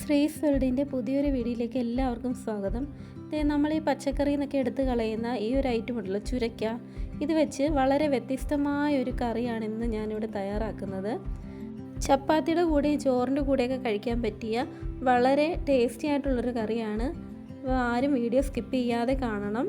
ശ്രീസ് വേൾഡിന്റെ പുതിയൊരു വീഡിയോയിലേക്ക് എല്ലാവർക്കും സ്വാഗതം. നമ്മൾ ഈ പച്ചക്കറി എന്നൊക്കെ എടുത്ത് കളയുന്ന ഈ ഒരു ഐറ്റം ഉണ്ടല്ലോ ചുരയ്ക്ക. ഇത് വെച്ച് വളരെ വ്യത്യസ്തമായ ഒരു കറിയാണ് ഇന്ന് ഞാനിവിടെ തയ്യാറാക്കുന്നത്. ചപ്പാത്തിയുടെ കൂടെ ചോറിന്റെ കൂടെയൊക്കെ കഴിക്കാൻ പറ്റിയ വളരെ ടേസ്റ്റി ആയിട്ടുള്ളൊരു കറിയാണ്. ആരും വീഡിയോ സ്കിപ്പ് ചെയ്യാതെ കാണണം.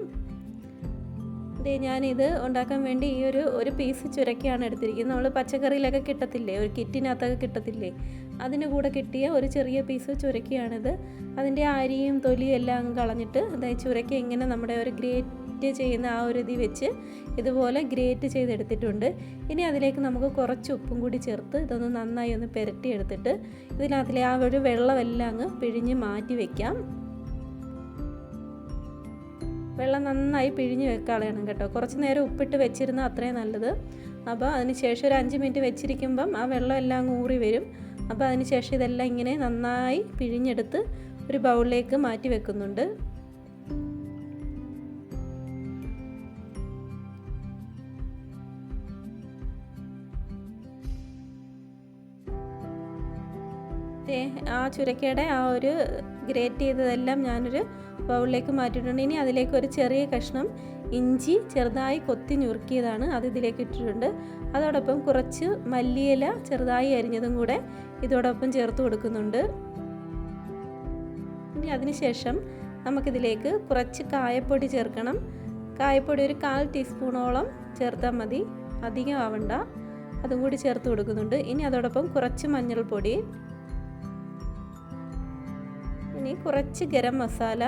ഞാനിത് ഉണ്ടാക്കാൻ വേണ്ടി ഈ ഒരു ഒരു പീസ് ചുരക്കയാണ് എടുത്തിരിക്കുന്നത്. നമ്മൾ പച്ചക്കറിയിലൊക്കെ കിട്ടത്തില്ലേ? ഒരു കിറ്റിനകത്തൊക്കെ കിട്ടത്തില്ലേ? അതിന് കൂടെ കിട്ടിയ ഒരു ചെറിയ പീസ് ചുരക്കിയാണിത്. അതിന്റെ അരിയും തൊലിയും എല്ലാം കളഞ്ഞിട്ട് അതായത് ചുരക്കി ഇങ്ങനെ നമ്മുടെ ഒരു ഗ്രേറ്റ് ചെയ്യുന്ന ആ ഒരു ഇത് വെച്ച് ഇതുപോലെ ഗ്രേറ്റ് ചെയ്തെടുത്തിട്ടുണ്ട്. ഇനി അതിലേക്ക് നമുക്ക് കുറച്ച് ഉപ്പും കൂടി ചേർത്ത് ഇതൊന്ന് നന്നായി ഒന്ന് പുരട്ടി എടുത്തിട്ട് ഇതിനകത്തിലെ ആ ഒരു വെള്ളമെല്ലാം അങ്ങ് പിഴിഞ്ഞ് മാറ്റി വയ്ക്കാം വെള്ളം നന്നായി പിഴിഞ്ഞ് വെക്കളയണം കേട്ടോ. കുറച്ച് നേരം ഉപ്പിട്ട് വെച്ചിരുന്ന അത്രയും നല്ലത്. അപ്പോൾ അതിന് ശേഷം ഒരു അഞ്ച് മിനിറ്റ് വെച്ചിരിക്കുമ്പം ആ വെള്ളം എല്ലാം ഊറി വരും. അപ്പോൾ അതിന് ശേഷം ഇതെല്ലാം ഇങ്ങനെ നന്നായി പിഴിഞ്ഞെടുത്ത് ഒരു ബൗളിലേക്ക് മാറ്റി വെക്കുന്നുണ്ട്. ആ ചുരക്കയുടെ ആ ഒരു ഗ്രേറ്റ് ചെയ്തതെല്ലാം ഞാനൊരു ബൗളിലേക്ക് മാറ്റിയിട്ടുണ്ട്. ഇനി അതിലേക്ക് ഒരു ചെറിയ കഷ്ണം ഇഞ്ചി ചെറുതായി കൊത്തി ഞുറുക്കിയതാണ് അത് ഇതിലേക്ക് ഇട്ടിട്ടുണ്ട്. അതോടൊപ്പം കുറച്ച് മല്ലിയില ചെറുതായി അരിഞ്ഞതും കൂടെ ഇതോടൊപ്പം ചേർത്ത് കൊടുക്കുന്നുണ്ട്. ഇനി അതിനുശേഷം നമുക്കിതിലേക്ക് കുറച്ച് കായപ്പൊടി ചേർക്കണം. കായപ്പൊടി ഒരു കാൽ ടീസ്പൂണോളം ചേർത്താൽ മതി. അധികം ആവണ്ട. അതും കൂടി ചേർത്ത് കൊടുക്കുന്നുണ്ട്. ഇനി അതോടൊപ്പം കുറച്ച് മഞ്ഞൾപ്പൊടി ഇനി കുറച്ച് ഗരം മസാല.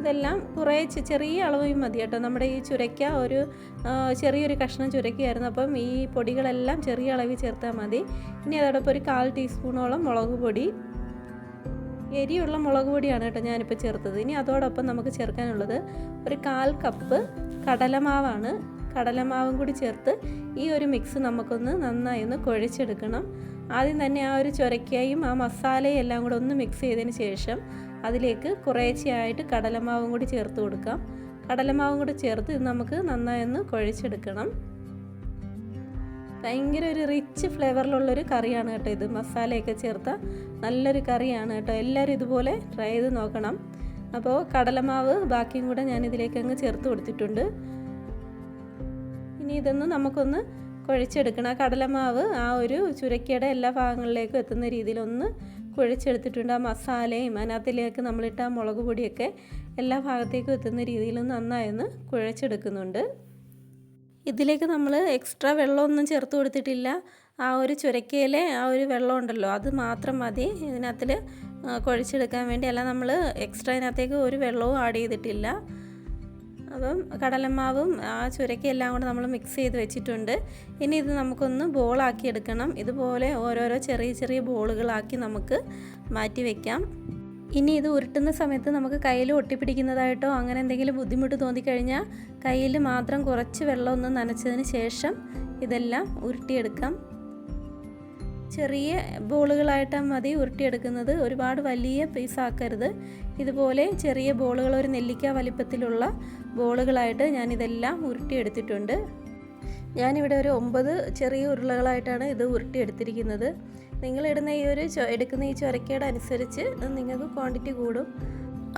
ഇതെല്ലാം കുറേച്ച് ചെറിയ അളവിൽ മതി കേട്ടോ. നമ്മുടെ ഈ ചുരയ്ക്ക ഒരു ചെറിയൊരു കഷ്ണം ചുരയ്ക്കായിരുന്നു. അപ്പം ഈ പൊടികളെല്ലാം ചെറിയ അളവിൽ ചേർത്താൽ മതി. ഇനി അതോടൊപ്പം ഒരു കാൽ ടീസ്പൂണോളം മുളക് പൊടി. എരിയുള്ള മുളക് പൊടിയാണ് കേട്ടോ ഞാനിപ്പോൾ ചേർത്തത്. ഇനി അതോടൊപ്പം നമുക്ക് ചേർക്കാനുള്ളത് ഒരു കാൽ കപ്പ് കടലമാവാണ്. കടലമാവും കൂടി ചേർത്ത് ഈ ഒരു മിക്സ് നമുക്കൊന്ന് നന്നായി ഒന്ന് കുഴച്ചെടുക്കണം. ആദ്യം തന്നെ ആ ഒരു ചൊരക്കയും ആ മസാലയും എല്ലാം കൂടെ ഒന്ന് മിക്സ് ചെയ്തതിന് ശേഷം അതിലേക്ക് കുറേശ്ശെയായിട്ട് കടലമാവും കൂടി ചേർത്ത് കൊടുക്കാം. കടലമാവും കൂടി ചേർത്ത് ഇത് നമുക്ക് നന്നായി ഒന്ന് കുഴച്ചെടുക്കണം. ഭയങ്കര ഒരു റിച്ച് ഫ്ലേവറിലുള്ളൊരു കറിയാണ് കേട്ടോ ഇത്. മസാലയൊക്കെ ചേർത്ത നല്ലൊരു കറിയാണ് കേട്ടോ. എല്ലാവരും ഇതുപോലെ ട്രൈ ചെയ്ത് നോക്കണം. അപ്പോൾ കടലമാവ് ബാക്കിയും കൂടെ ഞാൻ ഇതിലേക്ക് അങ്ങ് ചേർത്ത് കൊടുത്തിട്ടുണ്ട്. ഇനി ഇതൊന്ന് നമുക്കൊന്ന് കുഴച്ചെടുക്കണം കടലമാവ് ആ ഒരു ചുരക്കയുടെ എല്ലാ ഭാഗങ്ങളിലേക്കും എത്തുന്ന രീതിയിൽ ഒന്ന് കുഴച്ചെടുത്തിട്ടുണ്ട്. ആ മസാലയും അതിനകത്തിലേക്ക് നമ്മളിട്ട ആ മുളക് പൊടിയൊക്കെ എല്ലാ ഭാഗത്തേക്കും എത്തുന്ന രീതിയിൽ നന്നായി ഒന്ന് കുഴച്ചെടുക്കുന്നുണ്ട്. ഇതിലേക്ക് നമ്മൾ എക്സ്ട്രാ വെള്ളമൊന്നും ചേർത്ത് കൊടുത്തിട്ടില്ല. ആ ഒരു ചുരക്കയിലെ ആ ഒരു വെള്ളം ഉണ്ടല്ലോ അത് മാത്രം മതി. ഇതിനകത്തിൽ കുഴച്ചെടുക്കാൻ വേണ്ടി. അല്ല നമ്മൾ എക്സ്ട്രാ ഇതിനകത്തേക്ക് ഒരു വെള്ളവും ആഡ് ചെയ്തിട്ടില്ല. അപ്പം കടലമാവും ആ ചുരക്കെല്ലാം കൂടെ നമ്മൾ മിക്സ് ചെയ്ത് വെച്ചിട്ടുണ്ട്. ഇനി ഇത് നമുക്കൊന്ന് ബോളാക്കി എടുക്കണം. ഇതുപോലെ ഓരോരോ ചെറിയ ചെറിയ ബോളുകളാക്കി നമുക്ക് മാറ്റി വെക്കാം. ഇനി ഇത് ഉരുട്ടുന്ന സമയത്ത് നമുക്ക് കയ്യിൽ ഒട്ടിപ്പിടിക്കുന്നതായിട്ടോ അങ്ങനെ എന്തെങ്കിലും ബുദ്ധിമുട്ട് തോന്നിക്കഴിഞ്ഞാൽ കയ്യിൽ മാത്രം കുറച്ച് വെള്ളം ഒന്ന് നനച്ചതിന് ശേഷം ഇതെല്ലാം ഉരുട്ടിയെടുക്കാം. ചെറിയ ബോളുകളായിട്ട് മതി ഉരുട്ടിയെടുക്കുന്നത്. ഒരുപാട് വലിയ പീസാക്കരുത്. ഇതുപോലെ ചെറിയ ബോളുകൾ ഒരു നെല്ലിക്ക വലിപ്പത്തിലുള്ള ബോളുകളായിട്ട് ഞാനിതെല്ലാം ഉരുട്ടിയെടുത്തിട്ടുണ്ട്. ഞാനിവിടെ ഒരു ഒമ്പത് ചെറിയ ഉരുളകളായിട്ടാണ് ഇത് ഉരുട്ടിയെടുത്തിരിക്കുന്നത്. നിങ്ങളിടുന്ന ഈ ഒരു എടുക്കുന്ന ഈ ചൊരക്കയുടെ അനുസരിച്ച് നിങ്ങൾക്ക് ക്വാണ്ടിറ്റി കൂടും.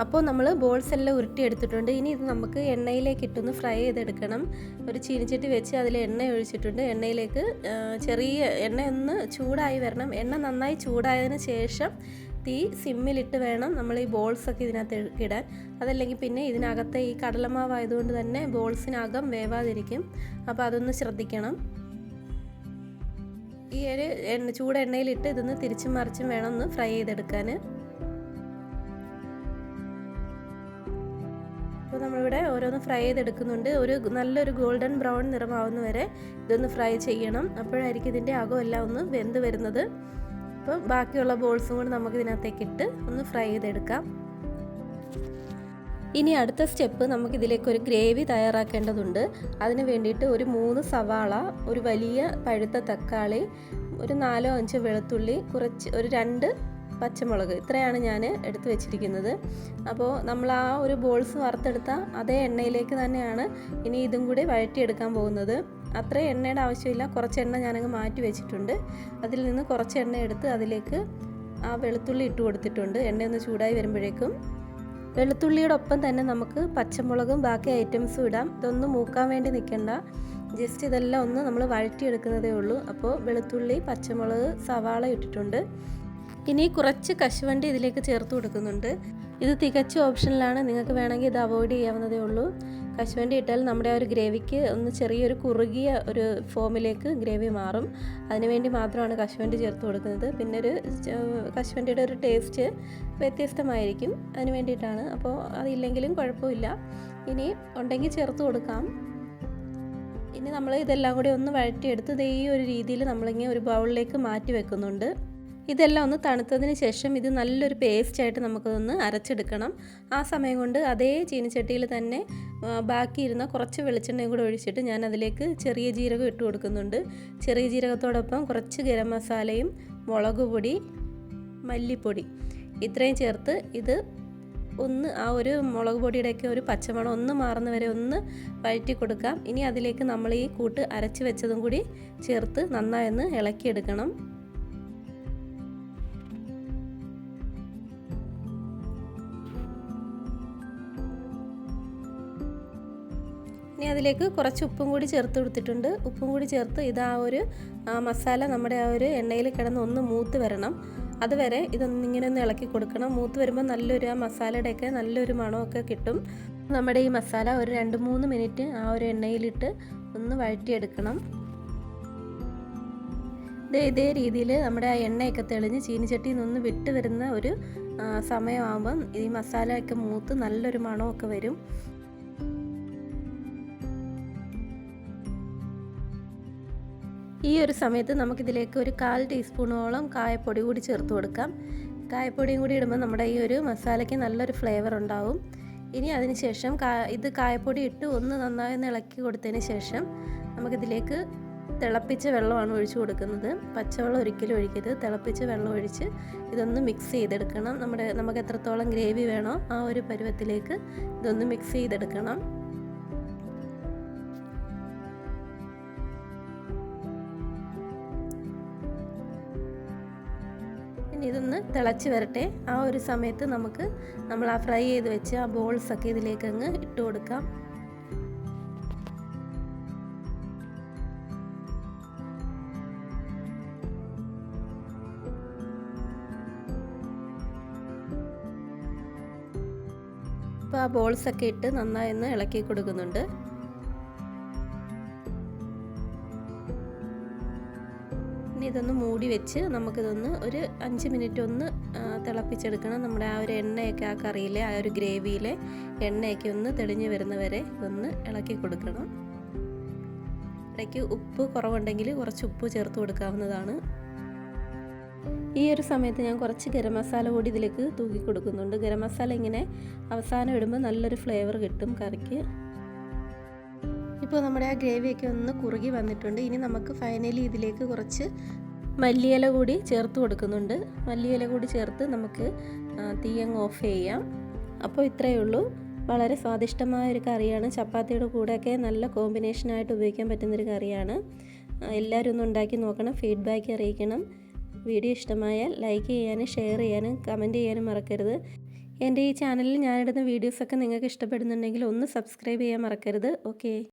അപ്പോൾ നമ്മൾ ബോൾസ് എല്ലാം ഉരുട്ടിയെടുത്തിട്ടുണ്ട്. ഇനി ഇത് നമുക്ക് എണ്ണയിലേക്ക് ഇട്ടൊന്ന് ഫ്രൈ ചെയ്തെടുക്കണം. ഒരു ചീനിച്ചട്ടി വെച്ച് അതിൽ എണ്ണ ഒഴിച്ചിട്ടുണ്ട്. എണ്ണയിലേക്ക് ചെറിയ എണ്ണ ഒന്ന് ചൂടായി വരണം. എണ്ണ നന്നായി ചൂടായതിന് ശേഷം തീ സിമ്മിലിട്ട് വേണം നമ്മൾ ഈ ബോൾസൊക്കെ ഇതിനകത്ത് ഇടാൻ. അതല്ലെങ്കിൽ പിന്നെ ഇതിനകത്തെ ഈ കടലമാവായതുകൊണ്ട് തന്നെ ബോൾസിനകം വേവാതിരിക്കും. അപ്പോൾ അതൊന്ന് ശ്രദ്ധിക്കണം. ഈ ഒരു എണ്ണ ചൂട് എണ്ണയിലിട്ട് ഇതൊന്ന് തിരിച്ചും മറിച്ചും വേണം ഒന്ന് ഫ്രൈ ചെയ്തെടുക്കാൻ. നമ്മളിവിടെ ഓരോന്ന് ഫ്രൈ ചെയ്തെടുക്കുന്നുണ്ട്. ഒരു നല്ലൊരു ഗോൾഡൻ ബ്രൗൺ നിറമാവുന്ന വരെ ഇതൊന്ന് ഫ്രൈ ചെയ്യണം. അപ്പോഴായിരിക്കും ഇതിന്റെ അകമെല്ലാം ഒന്ന് വെന്ത് വരുന്നത്. അപ്പോൾ ബാക്കിയുള്ള ബോൾസും കൂടി നമുക്ക് ഇതിനകത്തേക്ക് ഇട്ട് ഒന്ന് ഫ്രൈ ചെയ്തെടുക്കാം. ഇനി അടുത്ത സ്റ്റെപ്പ് നമുക്ക് ഇതിലേക്ക് ഒരു ഗ്രേവി തയ്യാറാക്കേണ്ടതുണ്ട്. അതിന് വേണ്ടിയിട്ട് ഒരു മൂന്ന് സവാള ഒരു വലിയ പഴുത്ത തക്കാളി ഒരു നാലോ അഞ്ചോ വെളുത്തുള്ളി കുറച്ച് ഒരു രണ്ട് പച്ചമുളക് ഇത്രയാണ് ഞാൻ എടുത്തു വെച്ചിരിക്കുന്നത്. അപ്പോൾ നമ്മൾ ആ ഒരു ബോൾസ് വറുത്തെടുത്ത അതേ എണ്ണയിലേക്ക് തന്നെയാണ് ഇനി ഇതും കൂടി വഴറ്റിയെടുക്കാൻ പോകുന്നത്. അത്രയും എണ്ണയുടെ ആവശ്യമില്ല. കുറച്ച് എണ്ണ ഞാനങ്ങ് മാറ്റി വെച്ചിട്ടുണ്ട്. അതിൽ നിന്ന് കുറച്ച് എണ്ണ എടുത്ത് അതിലേക്ക് ആ വെളുത്തുള്ളി ഇട്ട് കൊടുത്തിട്ടുണ്ട്. എണ്ണ ഒന്ന് ചൂടായി വരുമ്പോഴേക്കും വെളുത്തുള്ളിയോടൊപ്പം തന്നെ നമുക്ക് പച്ചമുളകും ബാക്കി ഐറ്റംസും ഇടാം. ഇതൊന്നും മൂക്കാൻ വേണ്ടി നിൽക്കണ്ട. ജസ്റ്റ് ഇതെല്ലാം ഒന്ന് നമ്മൾ വഴറ്റിയെടുക്കുന്നതേ ഉള്ളൂ. അപ്പോൾ വെളുത്തുള്ളി പച്ചമുളക് സവാള ഇട്ടിട്ടുണ്ട്. ഇനി കുറച്ച് കശുവണ്ടി ഇതിലേക്ക് ചേർത്ത് കൊടുക്കുന്നുണ്ട്. ഇത് തികച്ച ഓപ്ഷനിലാണ്. നിങ്ങൾക്ക് വേണമെങ്കിൽ ഇത് അവോയ്ഡ് ചെയ്യാവുന്നതേ ഉള്ളൂ. കശുവണ്ടി ഇട്ടാൽ നമ്മുടെ ആ ഒരു ഗ്രേവിക്ക് ഒന്ന് ചെറിയൊരു കുറുകിയ ഒരു ഫോമിലേക്ക് ഗ്രേവി മാറും. അതിനുവേണ്ടി മാത്രമാണ് കശുവണ്ടി ചേർത്ത് കൊടുക്കുന്നത്. പിന്നെ ഒരു കശുവണ്ടിയുടെ ഒരു ടേസ്റ്റ് വ്യത്യസ്തമായിരിക്കും. അതിന് വേണ്ടിയിട്ടാണ്. അപ്പോൾ അതില്ലെങ്കിലും കുഴപ്പമില്ല. ഇനി ഉണ്ടെങ്കിൽ ചേർത്ത് കൊടുക്കാം. ഇനി നമ്മൾ ഇതെല്ലാം കൂടി ഒന്ന് വഴറ്റിയെടുത്ത് ഇതേ ഒരു രീതിയിൽ നമ്മളിങ്ങനെ ഒരു ബൗളിലേക്ക് മാറ്റി വെക്കുന്നുണ്ട്. ഇതെല്ലാം ഒന്ന് തണുത്തതിന് ശേഷം ഇത് നല്ലൊരു പേസ്റ്റായിട്ട് നമുക്കതൊന്ന് അരച്ചെടുക്കണം. ആ സമയം കൊണ്ട് അതേ ചീനിച്ചട്ടിയിൽ തന്നെ ബാക്കിയിരുന്ന കുറച്ച് വെളിച്ചെണ്ണയും കൂടെ ഒഴിച്ചിട്ട് ഞാൻ അതിലേക്ക് ചെറിയ ജീരകം ഇട്ട് കൊടുക്കുന്നുണ്ട്. ചെറിയ ജീരകത്തോടൊപ്പം കുറച്ച് ഗരം മസാലയും മുളക് പൊടി മല്ലിപ്പൊടി ഇത്രയും ചേർത്ത് ഇത് ഒന്ന് ആ ഒരു മുളക് പൊടിയുടെയൊക്കെ ഒരു പച്ചമണം ഒന്ന് മാറുന്ന വരെ ഒന്ന് വഴറ്റി കൊടുക്കാം. ഇനി അതിലേക്ക് നമ്മൾ ഈ കൂട്ട് അരച്ച് വെച്ചതും കൂടി ചേർത്ത് നന്നായി ഒന്ന് ഇളക്കിയെടുക്കണം. ഇനി അതിലേക്ക് കുറച്ച് ഉപ്പും കൂടി ചേർത്ത് കൊടുത്തിട്ടുണ്ട്. ഉപ്പും കൂടി ചേർത്ത് ഇത് ആ ഒരു മസാല നമ്മുടെ ആ ഒരു എണ്ണയിൽ കിടന്ന് ഒന്ന് മൂത്ത് വരണം. അതുവരെ ഇതൊന്നിങ്ങനെ ഒന്ന് ഇളക്കി കൊടുക്കണം. മൂത്ത് വരുമ്പോൾ നല്ലൊരു ആ മസാലയുടെയൊക്കെ നല്ലൊരു മണമൊക്കെ കിട്ടും. നമ്മുടെ ഈ മസാല ഒരു രണ്ട് മൂന്ന് മിനിറ്റ് ആ ഒരു എണ്ണയിലിട്ട് ഒന്ന് വഴറ്റിയെടുക്കണം. ഇതേ ഇതേ രീതിയിൽ നമ്മുടെ ആ എണ്ണയൊക്കെ തെളിഞ്ഞ് ചീനിച്ചട്ടിയിൽ നിന്ന് വിട്ട് വരുന്ന ഒരു സമയമാകുമ്പം ഈ മസാലയൊക്കെ മൂത്ത് നല്ലൊരു മണമൊക്കെ വരും. ഈ ഒരു സമയത്ത് നമുക്കിതിലേക്ക് ഒരു കാൽ ടീസ്പൂണോളം കായപ്പൊടി കൂടി ചേർത്ത് കൊടുക്കാം. കായപ്പൊടിയും കൂടി ഇടുമ്പോൾ നമ്മുടെ ഈ ഒരു മസാലയ്ക്ക് നല്ലൊരു ഫ്ലേവർ ഉണ്ടാവും. ഇനി അതിന് ശേഷം കാ ഇത് കായപ്പൊടി ഇട്ട് ഒന്ന് നന്നായി ഇളക്കി കൊടുത്തതിന് ശേഷം നമുക്കിതിലേക്ക് തിളപ്പിച്ച വെള്ളമാണ് ഒഴിച്ചു കൊടുക്കുന്നത്. പച്ചവെള്ളം ഒരിക്കലും ഒഴിക്കരുത്. തിളപ്പിച്ച വെള്ളം ഒഴിച്ച് ഇതൊന്ന് മിക്സ് ചെയ്തെടുക്കണം. നമ്മുടെ നമുക്ക് എത്രത്തോളം ഗ്രേവി വേണോ ആ ഒരു പരുവത്തിലേക്ക് ഇതൊന്ന് മിക്സ് ചെയ്തെടുക്കണം. ഇതൊന്ന് തിളച്ച് വരട്ടെ. ആ ഒരു സമയത്ത് നമുക്ക് നമ്മൾ ആ ഫ്രൈ ചെയ്ത് വെച്ച് ആ ബോൾസൊക്കെ ഇതിലേക്ക് അങ്ങ് ഇട്ട് കൊടുക്കാം. അപ്പോൾ ആ ബോൾസൊക്കെ ഇട്ട് നന്നായി ഒന്ന് ഇളക്കി കൊടുക്കുന്നുണ്ട്. ഇനി ഇതൊന്ന് മൂടി വെച്ച് നമുക്കിതൊന്ന് ഒരു അഞ്ച് മിനിറ്റ് ഒന്ന് തിളപ്പിച്ചെടുക്കണം. നമ്മുടെ ആ ഒരു എണ്ണയൊക്കെ ആ കറിയിലെ ആ ഒരു ഗ്രേവിയിലെ എണ്ണയൊക്കെ ഒന്ന് തെളിഞ്ഞ് വരുന്നവരെ ഒന്ന് ഇളക്കി കൊടുക്കണം. ഇടയ്ക്ക് ഉപ്പ് കുറവുണ്ടെങ്കിൽ കുറച്ച് ഉപ്പ് ചേർത്ത് കൊടുക്കാവുന്നതാണ്. ഈ ഒരു സമയത്ത് ഞാൻ കുറച്ച് ഗരം മസാല കൂടി ഇതിലേക്ക് തൂക്കി കൊടുക്കുന്നുണ്ട്. ഗരം മസാല ഇങ്ങനെ അവസാനം ഇടുമ്പോൾ നല്ലൊരു ഫ്ലേവർ കിട്ടും കറിക്ക്. ഇപ്പോൾ നമ്മുടെ ആ ഗ്രേവിയൊക്കെ ഒന്ന് കുറുകി വന്നിട്ടുണ്ട്. ഇനി നമുക്ക് ഫൈനലി ഇതിലേക്ക് കുറച്ച് മല്ലിയില കൂടി ചേർത്ത് കൊടുക്കുന്നുണ്ട്. മല്ലിയില കൂടി ചേർത്ത് നമുക്ക് തീയങ്ങ് ഓഫ് ചെയ്യാം. അപ്പോൾ ഇത്രയേ ഉള്ളൂ. വളരെ സ്വാദിഷ്ടമായ ഒരു കറിയാണ്. ചപ്പാത്തിയുടെ കൂടെയൊക്കെ നല്ല കോമ്പിനേഷനായിട്ട് ഉപയോഗിക്കാൻ പറ്റുന്നൊരു കറിയാണ്. എല്ലാവരും ഒന്ന് ഉണ്ടാക്കി നോക്കണം ഫീഡ്ബാക്ക് അറിയിക്കണം. വീഡിയോ ഇഷ്ടമായാൽ ലൈക്ക് ചെയ്യാനും ഷെയർ ചെയ്യാനും കമന്റ് ചെയ്യാനും മറക്കരുത്. എന്റെ ഈ ചാനലിൽ ഞാനിടുന്ന വീഡിയോസൊക്കെ നിങ്ങൾക്ക് ഇഷ്ടപ്പെടുന്നുണ്ടെങ്കിൽ ഒന്ന് സബ്സ്ക്രൈബ് ചെയ്യാൻ മറക്കരുത്. ഓക്കെ